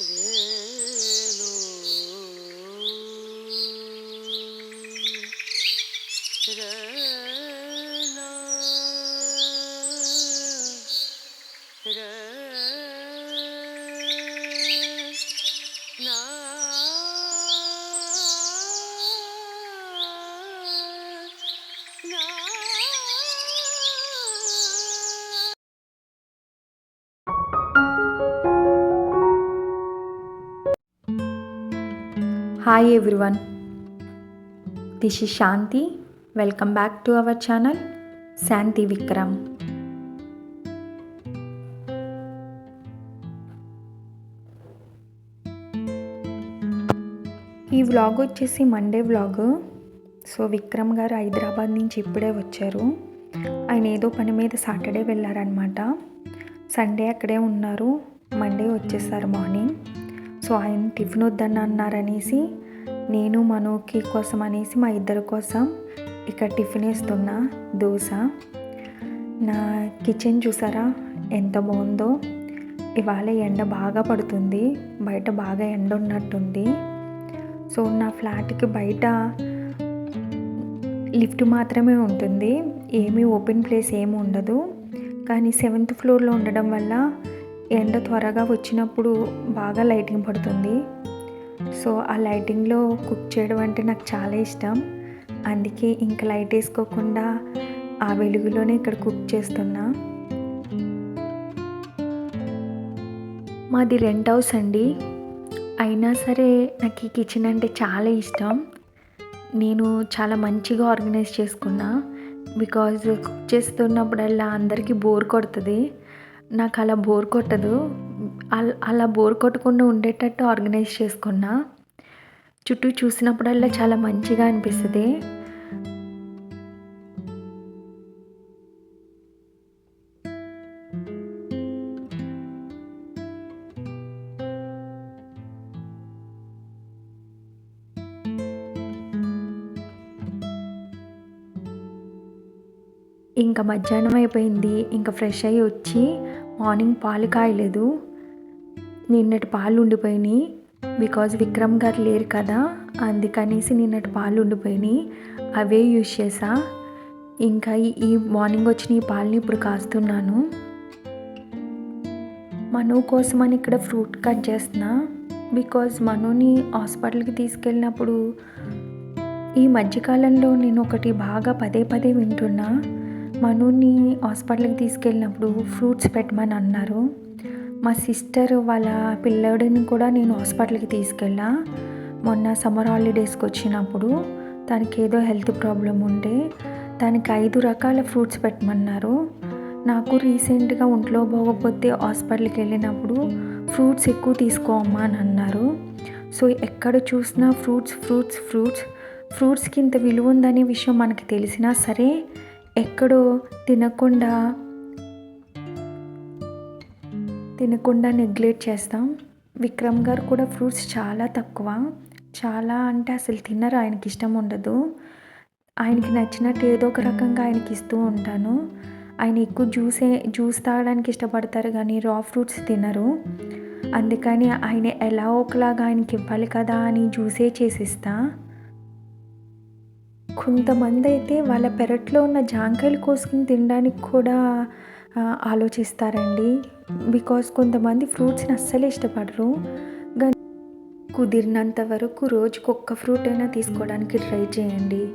Cadê? Hi everyone this is Shanti welcome back to our channel Shanti Vikram ఈ vlog వచ్చేసి Monday vlog so Vikram గారు హైదరాబాద్ నుంచి ఇప్పుడే వచ్చారు. ఆయన ఏదో పని మీద సాటర్డే వెళ్ళారనమాట సండే అక్కడే ఉన్నారు. మండే వచ్చేసారు మార్నింగ్ సో ఆయన టిఫిన్ వద్దని అన్నారనేసి నేను మనోకి కోసం అనేసి మా ఇద్దరి కోసం ఇక్కడ టిఫిన్ వేస్తున్నా దోశ. నా కిచెన్ చూసారా? ఎంత బాగుందో. ఇవాళ ఎండ బాగా పడుతుంది బయట బాగా ఎండ ఉన్నట్టుంది. సో నా ఫ్లాట్కి బయట లిఫ్ట్ మాత్రమే ఉంటుంది ఏమీ ఓపెన్ ప్లేస్ ఏమి ఉండదు. కానీ సెవెంత్ ఫ్లోర్లో ఉండడం వల్ల ఎండ త్వరగా వచ్చినప్పుడు బాగా లైటింగ్ పడుతుంది. సో ఆ లైటింగ్లో కుక్ చేయడం అంటే నాకు చాలా ఇష్టం. అందుకే ఇంకా లైట్ వేసుకోకుండా ఆ వెలుగులోనే ఇక్కడ కుక్ చేస్తున్నా. మాది రెంట్ హౌస్ అండి. అయినా సరే నాకు ఈ కిచెన్ అంటే చాలా ఇష్టం. నేను చాలా మంచిగా ఆర్గనైజ్ చేసుకున్నా. బికాజ్ కుక్ చేస్తున్నప్పుడల్లా అందరికీ బోర్ కొడుతుంది. నాకు అలా బోర్ కొట్టదు. అలా బోర్ కొట్టకుండా ఉండేటట్టు ఆర్గనైజ్ చేసుకున్నా. చుట్టూ చూసినప్పుడల్లా చాలా మంచిగా అనిపిస్తుంది. ఇంకా మధ్యాహ్నం అయిపోయింది. ఇంకా ఫ్రెష్ అయ్యి వచ్చి మార్నింగ్ పాలు కాయలేదు. నిన్నటి పాలు ఉండిపోయినాయి. బికాజ్ విక్రమ్ గారు లేరు కదా అందుకనేసి నిన్నటి పాలు ఉండిపోయినాయి. అవే యూజ్ చేసా ఇంకా ఈ మార్నింగ్ వచ్చిన ఈ పాలని ఇప్పుడు కాస్తున్నాను. మను కోసమని ఇక్కడ ఫ్రూట్ కట్ చేస్తున్నా. బికాజ్ మనుని హాస్పిటల్కి తీసుకెళ్ళినప్పుడు ఈ మధ్యకాలంలో నేను ఒకటి బాగా పదే పదే వింటున్నా. మనుని హాస్పిటల్కి తీసుకెళ్ళినప్పుడు ఫ్రూట్స్ పెట్టమని అన్నారు. మా సిస్టర్ వాళ్ళ పిల్లడిని కూడా నేను హాస్పిటల్కి తీసుకెళ్ళా. మొన్న సమ్మర్ హాలిడేస్కి వచ్చినప్పుడు తనకి ఏదో హెల్త్ ప్రాబ్లం ఉంటే దానికి ఐదు రకాల ఫ్రూట్స్ పెట్టమన్నారు. నాకు రీసెంట్గా ఒంట్లో పోకపోతే హాస్పిటల్కి వెళ్ళినప్పుడు ఫ్రూట్స్ ఎక్కువ తీసుకోమ్మా అని అన్నారు. సో ఎక్కడ చూసినా ఫ్రూట్స్ ఫ్రూట్స్ ఫ్రూట్స్ ఫ్రూట్స్కి ఇంత విలువ ఉందనే విషయం మనకి తెలిసినా సరే ఎక్కడో తినకుండా తినకుండా నెగ్లెక్ట్ చేస్తాం. విక్రమ్ గారు కూడా ఫ్రూట్స్ చాలా తక్కువ. చాలా అంటే అసలు తినరు ఆయనకి ఇష్టం ఉండదు. ఆయనకి నచ్చినట్టు ఏదో ఒక రకంగా ఆయనకి ఇస్తూ ఉంటాను. ఆయన ఎక్కువ జ్యూసే జ్యూస్ తాగడానికి ఇష్టపడతారు కానీ రా ఫ్రూట్స్ తినరు. అందుకని ఆయన ఎలా ఒకలాగా ఆయనకి ఇవ్వాలి కదా అని జ్యూసే చేసిస్తా కొంతమంది అయితే వాళ్ళ పెరట్లో ఉన్న జాంకాయలు కోసుకుని తినడానికి కూడా ఆలోచిస్తారండి. బికాస్ కొంతమంది ఫ్రూట్స్ని అస్సలు ఇష్టపడరు. కానీ కుదిరినంత వరకు రోజుకు ఒక్క ఫ్రూట్ అయినా తీసుకోవడానికి ట్రై చేయండి.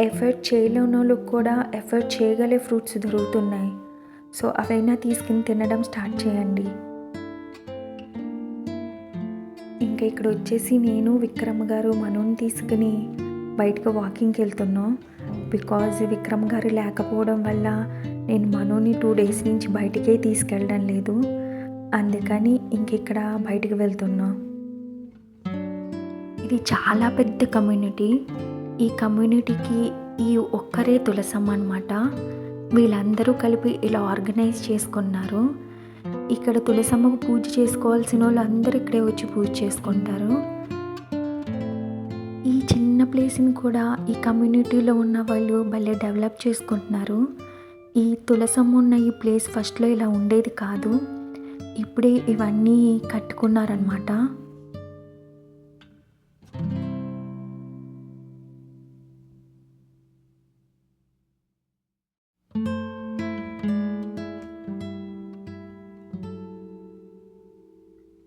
ఎఫర్ట్ చేయలేని వాళ్ళకి కూడా ఎఫర్ట్ చేయగలే ఫ్రూట్స్ దొరుకుతున్నాయి. సో అవైనా తీసుకుని తినడం స్టార్ట్ చేయండి. ఇంకా ఇక్కడ వచ్చేసి నేను విక్రమ్ గారు మనోని తీసుకుని బయటకు వాకింగ్కి వెళ్తున్నాం. బికాజ్ విక్రమ్ గారు లేకపోవడం వల్ల నేను మనోని టూ డేస్ నుంచి బయటికే తీసుకెళ్ళడం లేదు. అందుకని ఇంకెక్కడ బయటకు వెళ్తున్నాం. ఇది చాలా పెద్ద కమ్యూనిటీ ఈ కమ్యూనిటీకి ఈ ఒక్కరే తులసమ్మ అనమాట వీళ్ళందరూ కలిపి ఇలా ఆర్గనైజ్ చేసుకున్నారు. ఇక్కడ తులసమ్మకు పూజ చేసుకోవాల్సిన వాళ్ళు అందరూ ఇక్కడే వచ్చి పూజ చేసుకుంటారు. ప్లేస్ని కూడా ఈ కమ్యూనిటీలో ఉన్న వాళ్ళు భలే డెవలప్ చేసుకుంటున్నారు. ఈ తులసమ్మ ఉన్న ఈ ప్లేస్ ఫస్ట్లో ఇలా ఉండేది కాదు. ఇప్పుడే ఇవన్నీ కట్టుకున్నారనమాట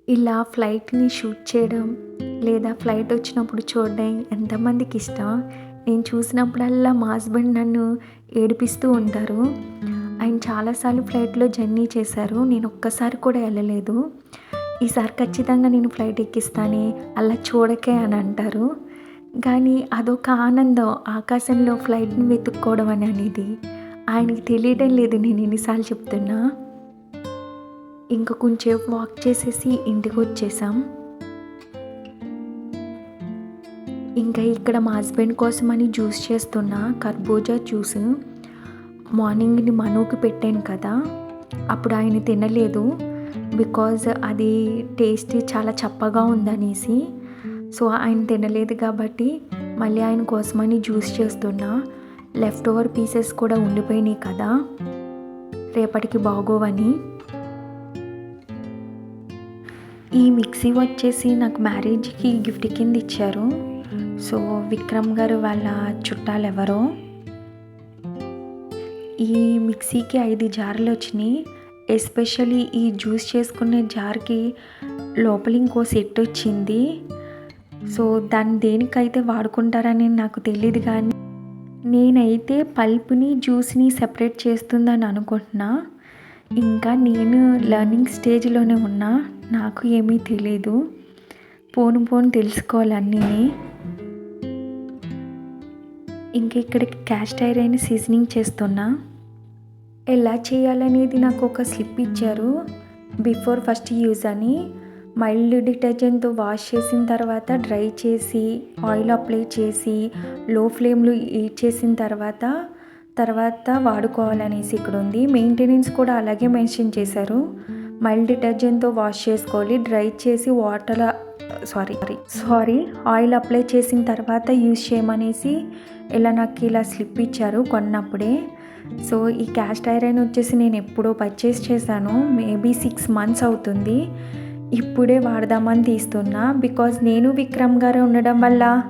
ఇలా ఫ్లైట్ని షూట్ చేయడం లేదా ఫ్లైట్ వచ్చినప్పుడు చూడడం ఎంతమందికి ఇష్టం? నేను చూసినప్పుడల్లా మా హస్బెండ్ నన్ను ఏడిపిస్తూ ఉంటారు. ఆయన చాలాసార్లు ఫ్లైట్లో జర్నీ చేశారు. నేను ఒక్కసారి కూడా వెళ్ళలేదు. ఈసారి ఖచ్చితంగా నేను ఫ్లైట్ ఎక్కిస్తానే అలా చూడకే అని అంటారు. కానీ అదొక ఆనందం ఆకాశంలో ఫ్లైట్ని వెతుక్కోవడం అని అనేది. ఆయనకి తెలియడం లేదు నేను ఎన్నిసార్లు చెప్తున్నా. ఇంకా కొంచెం వాక్ చేసేసి ఇంటికి వచ్చేసాం. ఇంకా ఇక్కడ మా హస్బెండ్ కోసమని జ్యూస్ చేస్తున్న కర్బూజా జ్యూస్ మార్నింగ్ని మనుకి పెట్టాను కదా అప్పుడు ఆయన తినలేదు. బికాజ్ అది టేస్ట్ చాలా చప్పగా ఉందనేసి. సో ఆయన తినలేదు కాబట్టి మళ్ళీ ఆయన కోసమని జ్యూస్ చేస్తున్నా. లెఫ్ట్ ఓవర్ పీసెస్ కూడా ఉండిపోయినాయి కదా రేపటికి బాగోవని. ఈ మిక్సీ వచ్చేసి నాకు మ్యారేజ్కి గిఫ్ట్ కింద ఇచ్చారు. సో విక్రమ్ గారు వాళ్ళ చుట్టాలు ఎవరో ఈ మిక్సీకి ఐదు జార్లు వచ్చినాయి. ఎస్పెషల్లీ ఈ జ్యూస్ చేసుకునే జార్కి లోపల ఇంకో సెట్ వచ్చింది. సో దాన్ని దేనికైతే వాడుకుంటారని నాకు తెలియదు కానీ నేనైతే పల్ప్ని జ్యూస్ని సెపరేట్ చేస్తుందని అనుకుంటున్నా. ఇంకా నేను లర్నింగ్ స్టేజ్లోనే ఉన్నా నాకు ఏమీ తెలీదు. పోను పోను తెలుసుకోవాలన్నీ ఇంక ఇక్కడ క్యాస్ట్ ఐరన్ సీజనింగ్ చేస్తున్నా. ఎలా చేయాలనేది నాకు ఒక స్లిప్ ఇచ్చారు. బిఫోర్ ఫస్ట్ యూజ్ అని. మైల్డ్ డిటర్జెంట్తో వాష్ చేసిన తర్వాత డ్రై చేసి ఆయిల్ అప్లై చేసి లో ఫ్లేమ్లో హీట్ చేసిన తర్వాత తర్వాత వాడుకోవాలనేసి ఇక్కడ ఉంది మెయింటెనెన్స్ కూడా అలాగే మెన్షన్ చేశారు. మైల్డ్ డిటర్జెంట్తో వాష్ చేసుకోవాలి. డ్రై చేసి water sorry sorry oil apply చేసిన తర్వాత యూజ్ చేయమనేసి ఇలా నాకు ఇలా స్లిప్ ఇచ్చారు కొన్నప్పుడే. సో ఈ క్యాస్ట్ ఐరన్ వచ్చేసి నేను ఎప్పుడో పర్చేస్ చేశాను మేబీ సిక్స్ మంత్స్ అవుతుంది. ఇప్పుడే వాడదామని తీస్తున్నా బికాజ్ నేను విక్రమ్ గారు ఉండడం వల్ల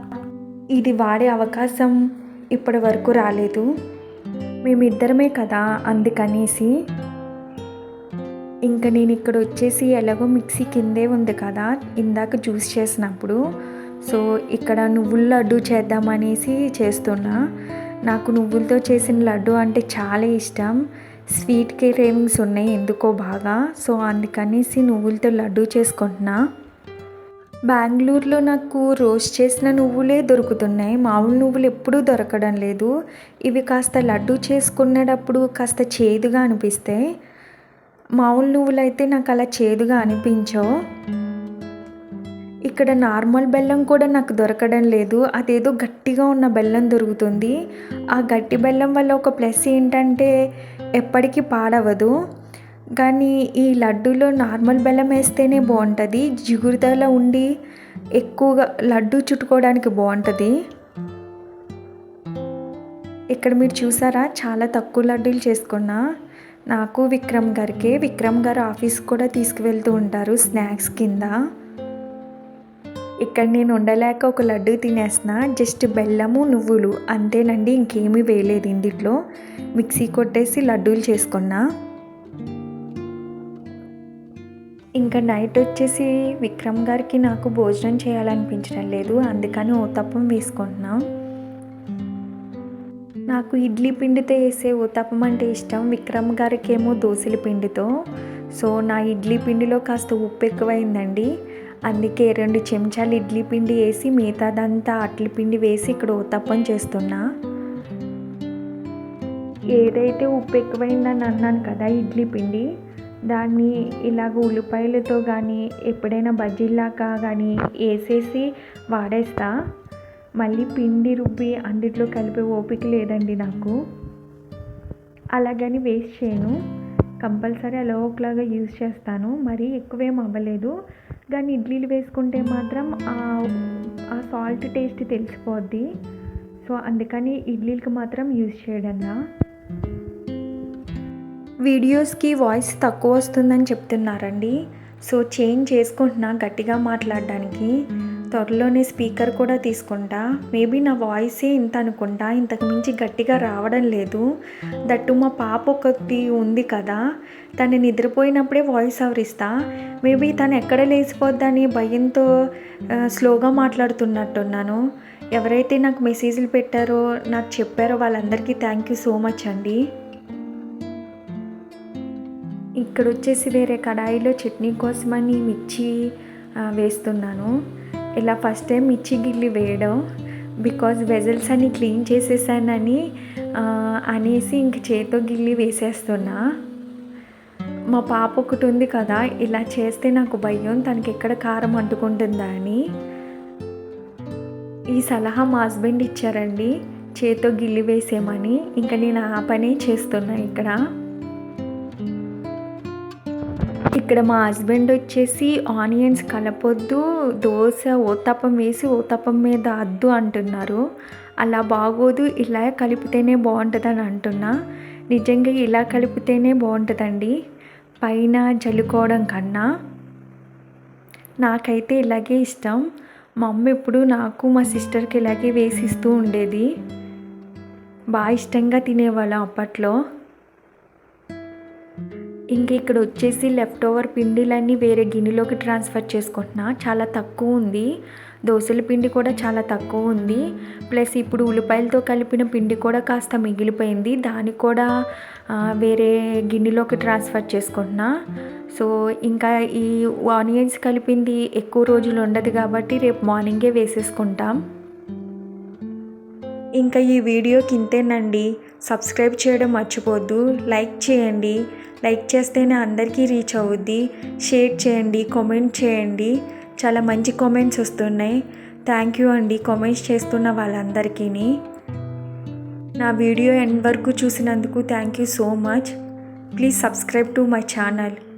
ఇది వాడే అవకాశం ఇప్పటి వరకు రాలేదు. మేమిద్దరమే కదా అందుకనేసి ఇంకా నేను ఇక్కడ వచ్చేసి ఎలాగో మిక్సీ కిందే ఉంది కదా ఇందాక జ్యూస్ చేసినప్పుడు. సో ఇక్కడ నువ్వుల లడ్డు చేద్దామనేసి చేస్తున్నా. నాకు నువ్వులతో చేసిన లడ్డు అంటే చాలా ఇష్టం. స్వీట్ క్రేవింగ్స్ ఉన్నాయి ఎందుకో బాగా. సో అందుకనేసి నువ్వులతో లడ్డు చేసుకుంటున్నా. బెంగళూరులో నాకు రోస్ట్ చేసిన నువ్వులే దొరుకుతున్నాయి. మామూలు నువ్వులు ఎప్పుడూ దొరకడం లేదు. ఇవి కాస్త లడ్డు చేసుకునేటప్పుడు కాస్త చేదుగా అనిపిస్తాయి మామూలు నువ్వులైతే నాకు అలా చేదుగా అనిపించవు. ఇక్కడ నార్మల్ బెల్లం కూడా నాకు దొరకడం లేదు. అదేదో గట్టిగా ఉన్న బెల్లం దొరుకుతుంది. ఆ గట్టి బెల్లం వల్ల ఒక ప్లస్ ఏంటంటే ఎప్పటికీ పాడవదు. కానీ ఈ లడ్డూలో నార్మల్ బెల్లం వేస్తేనే బాగుంటుంది. జిగురుదల ఉండి ఎక్కువగా లడ్డు చుట్టుకోవడానికి బాగుంటుంది. ఇక్కడ మీరు చూసారా? చాలా తక్కువ లడ్డూలు చేసుకున్నా. నాకు విక్రమ్ గారికి విక్రమ్ గారు ఆఫీస్ కూడా తీసుకువెళ్తూ ఉంటారు స్నాక్స్ కింద. ఇక్కడ నేను ఉండలేక ఒక లడ్డు తినేసిన జస్ట్ బెల్లము నువ్వులు అంతేనండి ఇంకేమీ వేయలేదు ఇందులో మిక్సీ కొట్టేసి లడ్డూలు చేసుకున్నా. ఇంకా నైట్ వచ్చేసి విక్రమ్ గారికి నాకు భోజనం చేయాలనిపించడం లేదు అందుకని ఓ తప్పం వేసుకుంటున్నాం. నాకు ఇడ్లీ పిండితో వేసే ఉత్తపం అంటే ఇష్టం. విక్రమ్ గారికి ఏమో దోశల పిండితో. సో నా ఇడ్లీ పిండిలో కాస్త ఉప్పు ఎక్కువైందండి. అందుకే రెండు చెంచాలు ఇడ్లీ పిండి వేసి మిగతాదంతా అట్ల పిండి వేసి ఇక్కడ ఉత్తప్పం చేస్తున్నా. ఏదైతే ఉప్పు ఎక్కువైందని అన్నాను కదా ఇడ్లీ పిండి దాన్ని ఇలాగ ఉల్లిపాయలతో కానీ ఎప్పుడైనా బజ్జీలాగా కానీ వేసేసి వాడేస్తా. మళ్ళీ పిండి రుబ్బి అన్నిట్లో కలిపే ఓపిక లేదండి నాకు. అలాగని వేస్ట్ చేయను. కంపల్సరీ అలా ఒకలాగా యూజ్ చేస్తాను. మరీ ఎక్కువేం అవ్వలేదు. కానీ ఇడ్లీలు వేసుకుంటే మాత్రం ఆ సాల్ట్ టేస్ట్ తెలిసిపోద్ది. సో అందుకని ఇడ్లీలకు మాత్రం యూజ్ చేయడంలా వీడియోస్కి వాయిస్ తక్కువ వస్తుందని చెప్తున్నారండి. సో చేంజ్ చేసుకుంటున్నా గట్టిగా మాట్లాడడానికి. త్వరలోనే స్పీకర్ కూడా తీసుకుంటా. మేబీ నా వాయిసే ఇంత అనుకుంటా. ఇంతకు మించి గట్టిగా రావడం లేదు. దట్టు మా పాప ఒకటి ఉంది కదా. తను నిద్రపోయినప్పుడే వాయిస్ అవరిస్తా మేబీ తను ఎక్కడ లేచిపోద్దని భయంతో స్లోగా మాట్లాడుతున్నట్టున్నాను. ఎవరైతే నాకు మెసేజ్లు పెట్టారో నాకు చెప్పారో వాళ్ళందరికీ థ్యాంక్ యూ సో మచ్ అండి. ఇక్కడ వచ్చేసి వేరే కడాయిలో చట్నీ కోసమని మిర్చి వేస్తున్నాను. ఇలా ఫస్ట్ టైం మిర్చి గిల్లి వేయడం బికాజ్ వెజల్స్ అన్ని క్లీన్ చేసేసానని అనేసి ఇంక చేతితో గిల్లి వేసేస్తున్నా. మా పాప ఒకటి ఉంది కదా ఇలా చేస్తే నాకు భయం తనకి ఎక్కడ కారం అంటుకుంటుందా అని. ఈ సలహా మా హస్బెండ్ ఇచ్చారండి చేతితో గిల్లి వేసేమని ఇంకా నేను ఆ పనే చేస్తున్నా ఇక్కడ. ఇక్కడ మా హస్బెండ్ వచ్చేసి ఆనియన్స్ కలపొద్దు దోశ ఓతప్పం వేసి ఓతప్పం మీద అద్దు అంటున్నారు. అలా బాగోదు ఇలా కలిపితేనే బాగుంటుందని అంటున్నా. నిజంగా ఇలా కలిపితేనే బాగుంటుందండి. పైన జల్లుకోవడం కన్నా నాకైతే ఇలాగే ఇష్టం. మా అమ్మ ఎప్పుడు నాకు మా సిస్టర్కి ఇలాగే వేసిస్తూ ఉండేది. బాగా ఇష్టంగా తినేవాళ్ళం అప్పట్లో. ఇంక ఇక్కడ వచ్చేసి లెఫ్ట్ ఓవర్ పిండిలన్నీ వేరే గిన్నెలోకి ట్రాన్స్ఫర్ చేసుకుంటున్నా. చాలా తక్కువ ఉంది. దోశల పిండి కూడా చాలా తక్కువ ఉంది. ప్లస్ ఇప్పుడు ఉల్లిపాయలతో కలిపిన పిండి కూడా కాస్త మిగిలిపోయింది. దాన్ని కూడా వేరే గిన్నెలోకి ట్రాన్స్ఫర్ చేసుకుంటున్నా. సో ఇంకా ఈ ఆనియన్స్ కలిపింది ఎక్కువ రోజులు ఉండదు కాబట్టి రేపు మార్నింగే వేసేసుకుంటాం. ఇంకా ఈ వీడియోకి ఇంతేనండి సబ్స్క్రైబ్ చేయడం మర్చిపోద్దు లైక్ చేయండి. లైక్ చేస్తేనే అందరికీ రీచ్ అవుద్ది. షేర్ చేయండి. కామెంట్ చేయండి. చాలా మంచి కామెంట్స్ వస్తున్నాయి. థ్యాంక్ యూ అండి కామెంట్స్ చేస్తున్న వాళ్ళందరికీ నా వీడియో ఎండ్ వరకు చూసినందుకు thank you so much. Please subscribe to my channel.